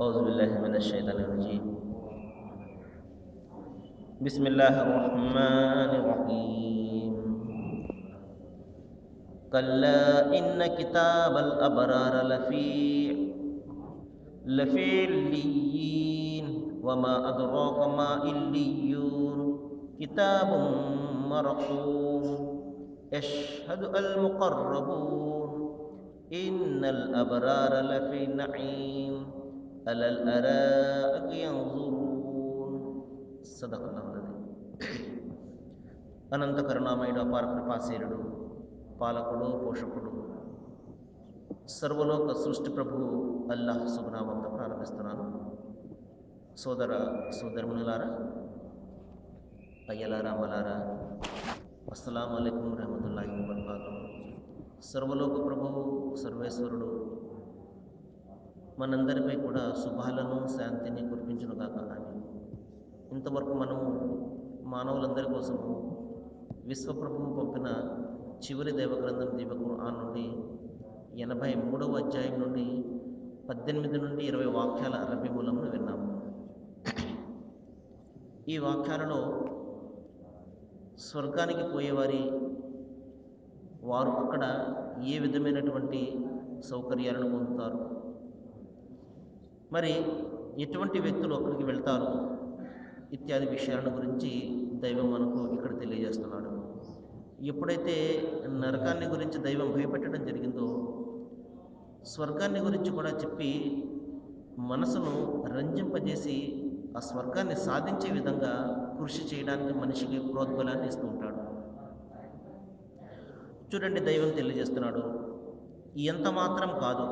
أعوذ بالله من الشيطان الرجيم. بسم الله الرحمن الرحيم. كلا إن كتاب الأبرار لفي لفي عليين وما أدراك ما إليون كتاب مرقوم. يشهد المقربون. إن الأبرار لفي نعيم. على الأرائك ينظرون صدق الله العظيم అనంత కరుణామయుడు అపార కృపాశీలుడు పాలకుడు పోషకుడు సర్వలోక సృష్టి ప్రభువు అల్లాహ్ శుభనామంతో ప్రారంభిస్తున్నాను సోదర సోదరునులారా అయ్యలారా అమ్మలారా అస్సలం అయికం రహమతుల్లాహి వబర్కాతు సర్వలోక ప్రభువు సర్వేశ్వరుడు మనందరిపై కూడా శుభాలను శాంతిని కురిపించునుగాక. అని ఇంతవరకు మనము మానవులందరి కోసము విశ్వప్రభువు పంపిన చివరి దైవగ్రంథం దీపకు ఆ నుండి ఎనభై మూడవ అధ్యాయం నుండి పద్దెనిమిది నుండి ఇరవై వాక్యాల అరబీ మూలంను విన్నాము. ఈ వాక్యాలలో స్వర్గానికి పోయేవారి వారు అక్కడ ఏ విధమైనటువంటి సౌకర్యాలను పొందుతారు? మరి ఎటువంటి వ్యక్తులు అక్కడికి వెళ్తారు? ఇత్యాది విషయాలను గురించి దైవం మనకు ఇక్కడ తెలియజేస్తున్నాడు. ఎప్పుడైతే నరకాన్ని గురించి దైవం భయపెట్టడం జరిగిందో స్వర్గాన్ని గురించి కూడా చెప్పి మనసును రంజింపజేసి ఆ స్వర్గాన్ని సాధించే విధంగా కృషి చేయడానికి మనిషికి ప్రోద్బలాన్ని ఇస్తూ ఉంటాడు. చూడండి దైవం తెలియజేస్తున్నాడు. ఎంత మాత్రం కాదు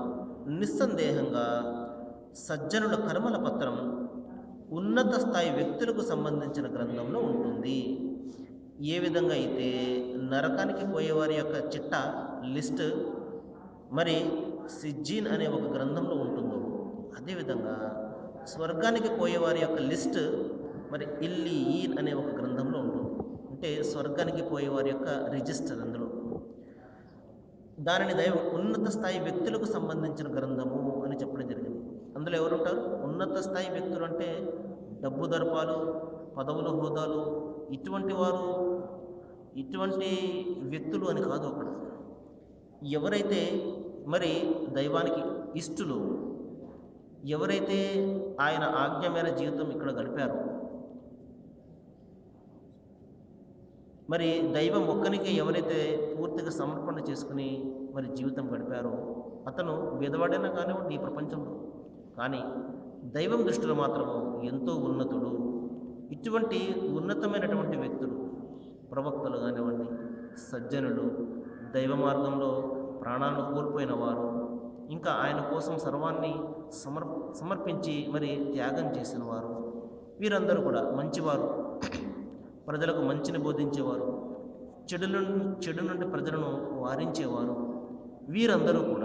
నిస్సందేహంగా సజ్జనుల కర్మల పత్రం ఉన్నత స్థాయి వ్యక్తులకు సంబంధించిన గ్రంథంలో ఉంటుంది. ఏ విధంగా అయితే నరకానికి పోయేవారి యొక్క చిట్ట లిస్ట్ మరి సిజ్జీన్ అనే ఒక గ్రంథంలో ఉంటుందో అదేవిధంగా స్వర్గానికి పోయేవారి యొక్క లిస్ట్ మరి ఇల్లీన్ అనే ఒక గ్రంథంలో ఉంటుంది. అంటే స్వర్గానికి పోయేవారి యొక్క రిజిస్టర్ అందులో. దానిని దైవ ఉన్నత స్థాయి వ్యక్తులకు సంబంధించిన గ్రంథము అని చెప్పడం జరిగింది. అందులో ఎవరుంటారు? ఉన్నత స్థాయి వ్యక్తులు అంటే డబ్బు దర్పాలు పదవుల హోదాలు ఇటువంటి వారు ఇటువంటి వ్యక్తులు అని కాదు అక్కడ. ఎవరైతే మరి దైవానికి ఇష్టలు ఎవరైతే ఆయన ఆజ్ఞ మేర జీవితం ఇక్కడ గడిపారో మరి దైవం ఒక్కనికి ఎవరైతే పూర్తిగా సమర్పణ చేసుకుని మరి జీవితం గడిపారో అతను బీదవాడైనా కానివ్వండి ఈ ప్రపంచంలో కానీ దైవం దృష్టిలో మాత్రము ఎంతో ఉన్నతుడు. ఇటువంటి ఉన్నతమైనటువంటి వ్యక్తులు ప్రవక్తలు కానివ్వండి సజ్జనులు దైవ మార్గంలో ప్రాణాలను కోల్పోయిన వారు ఇంకా ఆయన కోసం సర్వాన్ని సమర్ సమర్పించి మరి త్యాగం చేసిన వారు వీరందరూ కూడా మంచివారు. ప్రజలకు మంచిని బోధించేవారు. చెడు నుండి చెడు నుండి ప్రజలను వారించేవారు. వీరందరూ కూడా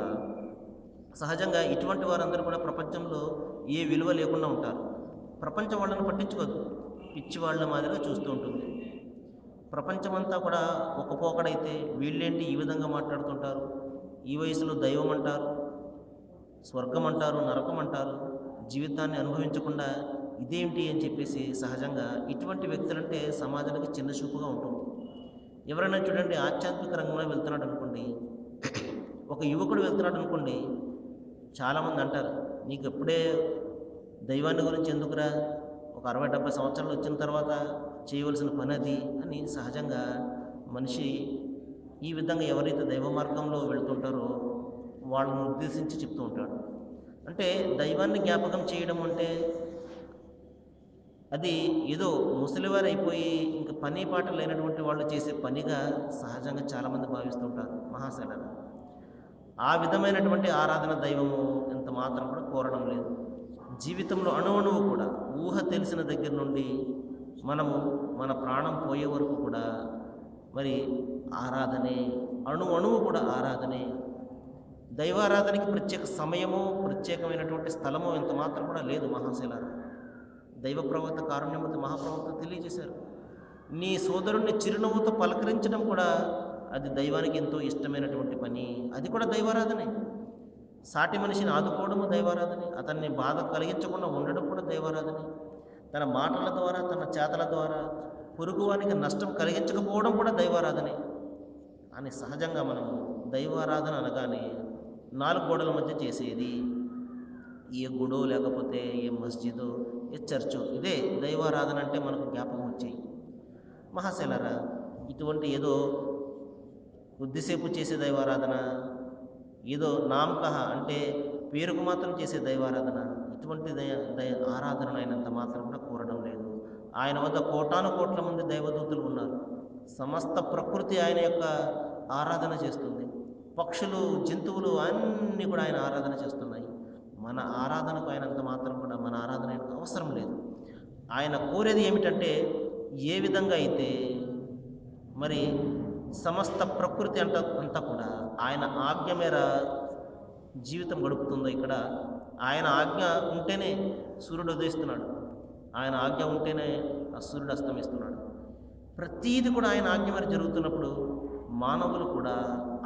సహజంగా ఇటువంటి వారందరూ కూడా ప్రపంచంలో ఏ విలువ లేకుండా ఉంటారు. ప్రపంచం వాళ్ళని పట్టించుకోదు. పిచ్చి వాళ్ళ మాదిరిగా చూస్తూ ఉంటుంది. ప్రపంచమంతా కూడా ఒక పోకడైతే వీళ్ళేంటి ఈ విధంగా మాట్లాడుతుంటారు? ఈ వయసులో దైవం అంటారు స్వర్గం అంటారు నరకం అంటారు. జీవితాన్ని అనుభవించకుండా ఇదేంటి అని చెప్పేసి సహజంగా ఇటువంటి వ్యక్తులంటే సమాజానికి చిన్న చూపుగా ఉంటుంది. ఎవరైనా చూడండి ఆధ్యాత్మిక రంగంలో వెళ్తున్నాడు అనుకోండి ఒక యువకుడు వెళ్తున్నాడు అనుకోండి చాలామంది అంటారు నీకు ఎప్పుడే దైవాన్ని గురించి ఎందుకురా? ఒక అరవై డెబ్బై సంవత్సరాలు వచ్చిన తర్వాత చేయవలసిన పని అది అని సహజంగా మనిషి ఈ విధంగా ఎవరైతే దైవ మార్గంలో వెళ్తుంటారో వాళ్ళని ఉద్దేశించి చెప్తూ ఉంటాడు. అంటే దైవాన్ని జ్ఞాపకం చేయడం అంటే అది ఏదో ముసలివారు అయిపోయి ఇంకా పని పాట లేనటువంటి వాళ్ళు చేసే పనిగా సహజంగా చాలామంది భావిస్తుంటారు మహాశైలగా ఆ విధమైనటువంటి ఆరాధన దైవము ఎంత మాత్రం కూడా కోరడం లేదు. జీవితంలో అణువణువు కూడా ఊహ తెలిసిన దగ్గర నుండి మనము మన ప్రాణం పోయే వరకు కూడా మరి ఆరాధనే అణు అణువు కూడా ఆరాధనే దైవారాధనకి ప్రత్యేక సమయము ప్రత్యేకమైనటువంటి స్థలము ఎంత మాత్రం కూడా లేదు మహాశిల దైవ ప్రవక్త కారుణ్యమూర్తి మహాప్రవక్త తెలియజేశారు. నీ సోదరుణ్ణి చిరునవ్వుతో పలకరించడం కూడా అది దైవానికి ఎంతో ఇష్టమైనటువంటి పని. అది కూడా దైవారాధనే. సాటి మనిషిని ఆదుకోవడము దైవారాధనే. అతన్ని బాధ కలిగించకుండా ఉండడం కూడా దైవారాధనే. తన మాటల ద్వారా తన చేతల ద్వారా పొరుగువానికి నష్టం కలిగించకపోవడం కూడా దైవారాధనే. అని సహజంగా మనం దైవారాధన అనగానే నాలుగు గోడల మధ్య చేసేది. ఏ గుడో లేకపోతే ఏ మస్జిదో ఏ చర్చో ఇదే దైవారాధన అంటే మనకు జ్ఞాపకం వచ్చాయి. మహాశైలరా ఇటువంటి ఏదో కొద్దిసేపు చేసే దైవారాధన ఏదో నామకహ అంటే పేరుకు మాత్రం చేసే దైవారాధన ఇటువంటి దయ దయ ఆరాధన అయినంత మాత్రం కూడా కోరడం లేదు. ఆయన వద్ద కోటాను కోట్ల మంది దైవదూతులు ఉన్నారు. సమస్త ప్రకృతి ఆయన యొక్క ఆరాధన చేస్తుంది. పక్షులు జంతువులు అన్నీ కూడా ఆయన ఆరాధన చేస్తున్నాయి. మన ఆరాధనకు ఆయనంత మాత్రం కూడా మన ఆరాధన అవసరం లేదు. ఆయన కోరేది ఏమిటంటే ఏ విధంగా అయితే మరి సమస్త ప్రకృతి అంట అంతా కూడా ఆయన ఆజ్ఞ మేర జీవితం గడుపుతుందో ఇక్కడ. ఆయన ఆజ్ఞ ఉంటేనే సూర్యుడు ఉదయిస్తున్నాడు. ఆయన ఆజ్ఞ ఉంటేనే ఆ సూర్యుడు అస్తమిస్తున్నాడు. ప్రతీది కూడా ఆయన ఆజ్ఞ మేర జరుగుతున్నప్పుడు మానవులు కూడా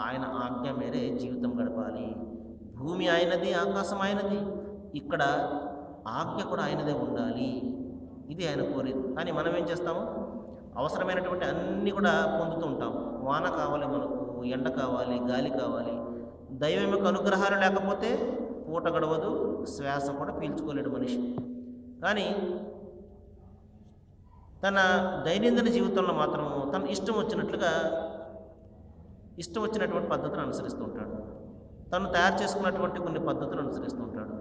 ఆయన ఆజ్ఞ మేరే జీవితం గడపాలి. భూమి ఆయనది ఆకాశం ఆయనది. ఇక్కడ ఆజ్ఞ కూడా ఆయనదే ఉండాలి. ఇది ఆయన కోరేది కానీ మనం ఏం చేస్తాము? అవసరమైనటువంటి అన్నీ కూడా పొందుతూ ఉంటాం. వాన కావాలి మనకు ఎండ కావాలి గాలి కావాలి. దైవం యొక్క అనుగ్రహాలు లేకపోతే పూట గడవదు శ్వాస కూడా పీల్చుకోలేడు మనిషి. కానీ తన దైనందిన జీవితంలో మాత్రము తన ఇష్టం వచ్చినట్లుగా ఇష్టం వచ్చినటువంటి పద్ధతులు అనుసరిస్తూ ఉంటాడు. తను తయారు చేసుకున్నటువంటి కొన్ని పద్ధతులు అనుసరిస్తూ ఉంటాడు.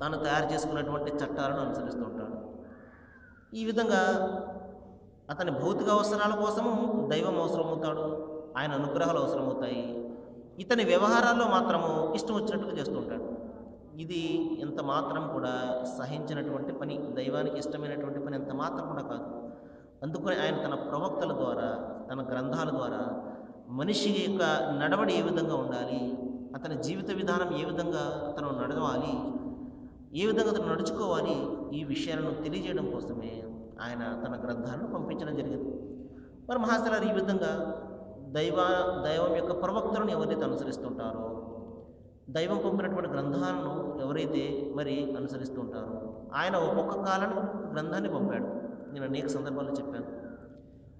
తాను తయారు చేసుకున్నటువంటి చట్టాలను అనుసరిస్తూ ఉంటాడు. ఈ విధంగా అతని భౌతిక అవసరాల కోసము దైవం అవసరమవుతాడు ఆయన అనుగ్రహాలు అవసరమవుతాయి. ఇతని వ్యవహారాల్లో మాత్రము ఇష్టం వచ్చినట్టుగా చేస్తుంటాడు. ఇది ఎంత మాత్రం కూడా సహించినటువంటి పని దైవానికి ఇష్టమైనటువంటి పని ఎంత మాత్రం కూడా కాదు. అందుకని ఆయన తన ప్రవక్తల ద్వారా తన గ్రంథాల ద్వారా మనిషి యొక్క నడవడి ఏ విధంగా ఉండాలి అతని జీవిత విధానం ఏ విధంగా అతను నడవాలి ఏ విధంగా అతను నడుచుకోవాలి ఈ విషయాలను తెలియజేయడం కోసమే ఆయన తన గ్రంథాలను పంపించడం జరిగింది. మరి మహాశిలారు ఈ విధంగా దైవ దైవం యొక్క ప్రవక్తలను ఎవరైతే అనుసరిస్తుంటారో దైవం పంపినటువంటి గ్రంథాలను ఎవరైతే మరి అనుసరిస్తుంటారో ఆయన ఒక్కొక్క కాలం గ్రంథాన్ని పంపాడు. నేను అనేక సందర్భాల్లో చెప్పాను.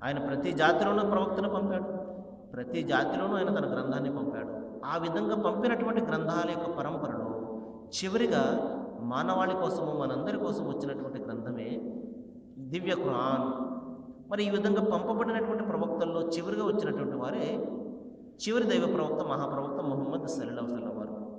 ఆయన ప్రతి జాతిలోనూ ప్రవక్తను పంపాడు. ప్రతి జాతిలోనూ ఆయన తన గ్రంథాన్ని పంపాడు. ఆ విధంగా పంపినటువంటి గ్రంథాల యొక్క పరంపరలో చివరిగా మానవాళి కోసము మనందరి కోసం వచ్చినటువంటి గ్రంథమే దివ్య ఖురాన్. మరి ఈ విధంగా పంపబడినటువంటి ప్రవక్తల్లో చివరిగా వచ్చినటువంటి వారే చివరి దైవ ప్రవక్త మహాప్రవక్త మొహమ్మద్ సల్లాహు సల్లం వారు.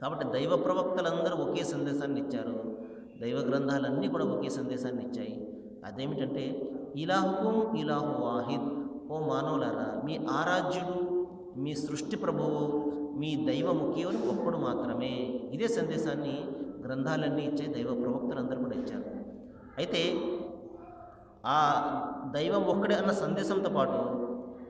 కాబట్టి దైవ ప్రవక్తలందరూ ఒకే సందేశాన్ని ఇచ్చారు. దైవ గ్రంథాలన్నీ కూడా ఒకే సందేశాన్ని ఇచ్చాయి. అదేమిటంటే ఇలాహుకుం ఇలాహు వాహిద్. ఓ మానవులారా మీ ఆరాధ్యుడు మీ సృష్టి ప్రభువు మీ దైవము కేవలం ఒక్కడు మాత్రమే. ఇదే సందేశాన్ని గ్రంథాలన్నీ ఇచ్చే దైవ ప్రవక్తలందరూ కూడా ఇచ్చారు. అయితే ఆ దైవం ఒక్కడే అన్న సందేశంతో పాటు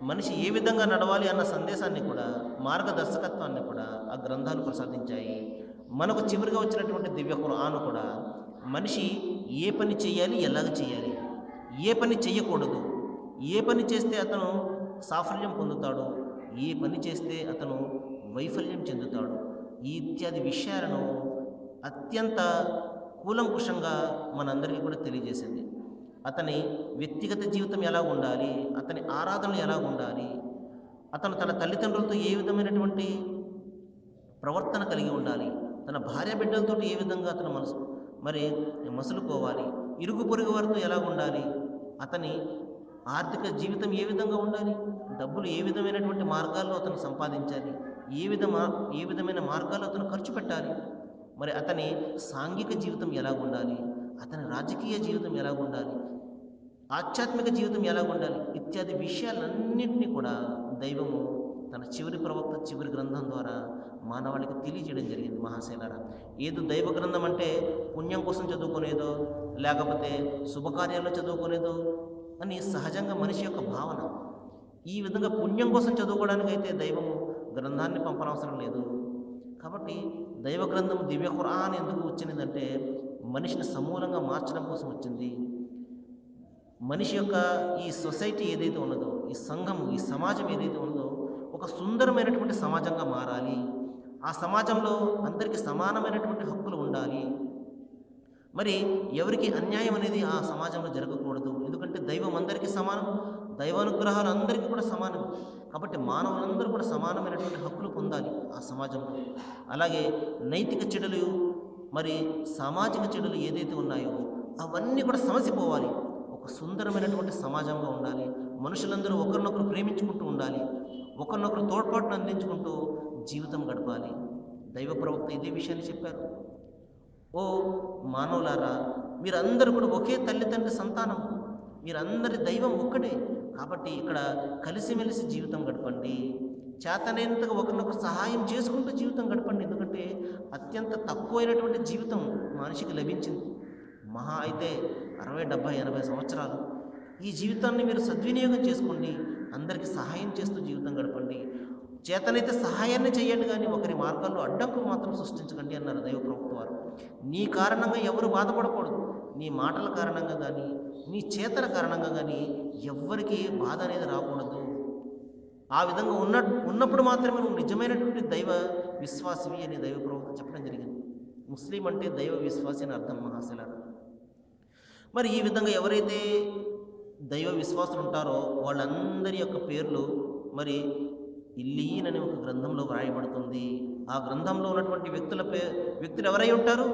మనిషి ఏ విధంగా నడవాలి అన్న సందేశాన్ని కూడా మార్గదర్శకత్వాన్ని కూడా ఆ గ్రంథాలు ప్రసాదించాయి. మనకు చివరిగా వచ్చినటువంటి దివ్య ఖురాను కూడా మనిషి ఏ పని చేయాలి ఎలాగ చేయాలి? ఏ పని చేయకూడదు? ఏ పని చేస్తే అతను సాఫల్యం పొందుతాడు? ఏ పని చేస్తే అతను వైఫల్యం చెందుతాడు? ఈ ఇత్యాది విషయాలను అత్యంత కూలంకుషంగా మనందరికీ కూడా తెలియజేసింది. అతని వ్యక్తిగత జీవితం ఎలా ఉండాలి? అతని ఆరాధనలు ఎలా ఉండాలి? అతను తన తల్లిదండ్రులతో ఏ విధమైనటువంటి ప్రవర్తన కలిగి ఉండాలి? తన భార్య బిడ్డలతో ఏ విధంగా అతను మనసు మరి మసులుకోవాలి? ఇరుగు పొరుగు వారితో ఎలా ఉండాలి? అతని ఆర్థిక జీవితం ఏ విధంగా ఉండాలి? డబ్బులు ఏ విధమైనటువంటి మార్గాల్లో అతను సంపాదించాలి? ఏ విధమా ఏ విధమైన మార్గాల్లో అతను ఖర్చు పెట్టాలి? మరి అతని సాంఘిక జీవితం ఎలా ఉండాలి? అతని రాజకీయ జీవితం ఎలా ఉండాలి? ఆధ్యాత్మిక జీవితం ఎలా ఉండాలి ఇత్యాది విషయాలన్నింటినీ కూడా దైవము తన చివరి ప్రవక్త చివరి గ్రంథం ద్వారా మానవాళికి తెలియజేయడం జరిగింది మహాశైలారా. ఏదో దైవ గ్రంథం అంటే పుణ్యం కోసం చదువుకునేదో లేకపోతే శుభకార్యాల్లో చదువుకునేదో అని సహజంగా మనిషి యొక్క భావన. ఈ విధంగా పుణ్యం కోసం చదువుకోవడానికి అయితే దైవము గ్రంథాన్ని పంపనవసరం లేదు. కాబట్టి దైవ గ్రంథం దివ్య ఖురాన్ ఎందుకు వచ్చిందంటే మనిషిని సమూలంగా మార్చడం కోసం వచ్చింది. మనిషి యొక్క ఈ సొసైటీ ఏదైతే ఉన్నదో ఈ సంఘం ఈ సమాజం ఏదైతే ఉన్నదో ఒక సుందరమైనటువంటి సమాజంగా మారాలి. ఆ సమాజంలో అందరికీ సమానమైనటువంటి హక్కులు ఉండాలి. మరి ఎవరికి అన్యాయం అనేది ఆ సమాజంలో జరగకూడదు. ఎందుకంటే దైవం అందరికీ సమానం దైవానుగ్రహాలు అందరికీ కూడా సమానం. కాబట్టి మానవులందరూ కూడా సమానమైనటువంటి హక్కులు పొందాలి ఆ సమాజంలో. అలాగే నైతిక చెడులు మరి సామాజిక చెడులు ఏదైతే ఉన్నాయో అవన్నీ కూడా సమసిపోవాలి. సుందరమైనటువంటి సమాజంగా ఉండాలి. మనుషులందరూ ఒకరినొకరు ప్రేమించుకుంటూ ఉండాలి. ఒకరినొకరు తోడ్పాటును అందించుకుంటూ జీవితం గడపాలి. దైవ ప్రవక్త ఇదే విషయాన్ని చెప్పారు. ఓ మానవులారా మీరందరూ కూడా ఒకే తల్లిదండ్రి సంతానం. మీరందరి దైవం ఒక్కటే. కాబట్టి ఇక్కడ కలిసిమెలిసి జీవితం గడపండి. చేతనైనంతగా ఒకరినొకరు సహాయం చేసుకుంటూ జీవితం గడపండి. ఎందుకంటే అత్యంత తక్కువైనటువంటి జీవితం మనిషికి లభించింది. మహా అయితే అరవై డెబ్భై ఎనభై సంవత్సరాలు. ఈ జీవితాన్ని మీరు సద్వినియోగం చేసుకోండి. అందరికీ సహాయం చేస్తూ జీవితం గడపండి. చేతనైతే సహాయాన్ని చేయండి కానీ ఒకరి మార్గాల్లో అడ్డంకు మాత్రం సృష్టించకండి అన్నారు దైవ ప్రవక్త వారు. నీ కారణంగా ఎవరు బాధపడకూడదు. నీ మాటల కారణంగా కానీ నీ చేతల కారణంగా కానీ ఎవ్వరికి బాధ అనేది రాకూడదు. ఆ విధంగా ఉన్న ఉన్నప్పుడు మాత్రమే నువ్వు నిజమైనటువంటి దైవ విశ్వాసమి అని దైవ ప్రవక్త చెప్పడం జరిగింది. ముస్లిం అంటే దైవ విశ్వాసి అని అర్థం మహాశిలారా మరి ఈ విధంగా ఎవరైతే దైవ విశ్వాసులు ఉంటారో వాళ్ళందరి యొక్క పేర్లు మరి ఇల్లీన్ అనే ఒక గ్రంథంలో వ్రాయబడుతుంది. ఆ గ్రంథంలో ఉన్నటువంటి వ్యక్తుల పే వ్యక్తులు ఎవరై ఉంటారు?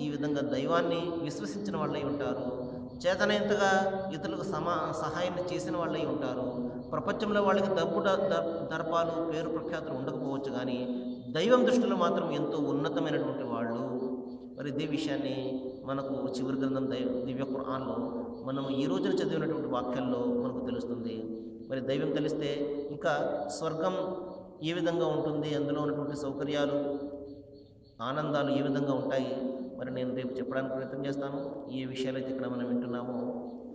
ఈ విధంగా దైవాన్ని విశ్వసించిన వాళ్ళై ఉంటారు. చేతనైనంతగా ఇతరులకు సమా సహాయాన్ని చేసిన వాళ్ళై ఉంటారు. ప్రపంచంలో వాళ్ళకి డబ్బు దర్పాలు పేరు ప్రఖ్యాతులు ఉండకపోవచ్చు కానీ దైవం దృష్టిలో మాత్రం ఎంతో ఉన్నతమైనటువంటి వాళ్ళు. మరి ఇదే విషయాన్ని మనకు చివరి గ్రంథం దైవ దివ్య ఖురాన్లో మనం ఈ రోజున చదివినటువంటి వాక్యాల్లో మనకు తెలుస్తుంది. మరి దైవం తెలిస్తే ఇంకా స్వర్గం ఏ విధంగా ఉంటుంది అందులో ఉన్నటువంటి సౌకర్యాలు ఆనందాలు ఏ విధంగా ఉంటాయి? మరి నేను రేపు చెప్పడానికి ప్రయత్నం చేస్తాను. ఏ విషయాలు అయితే ఇక్కడ మనం వింటున్నామో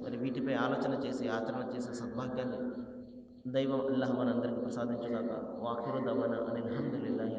మరి వీటిపై ఆలోచన చేసి ఆచరణ చేసే సద్భాగ్యాన్ని దైవం అల్లాహ్ మనందరికీ ప్రసాదించుగాక. వాకిరు అనే అని అల్హమ్దులిల్లాహి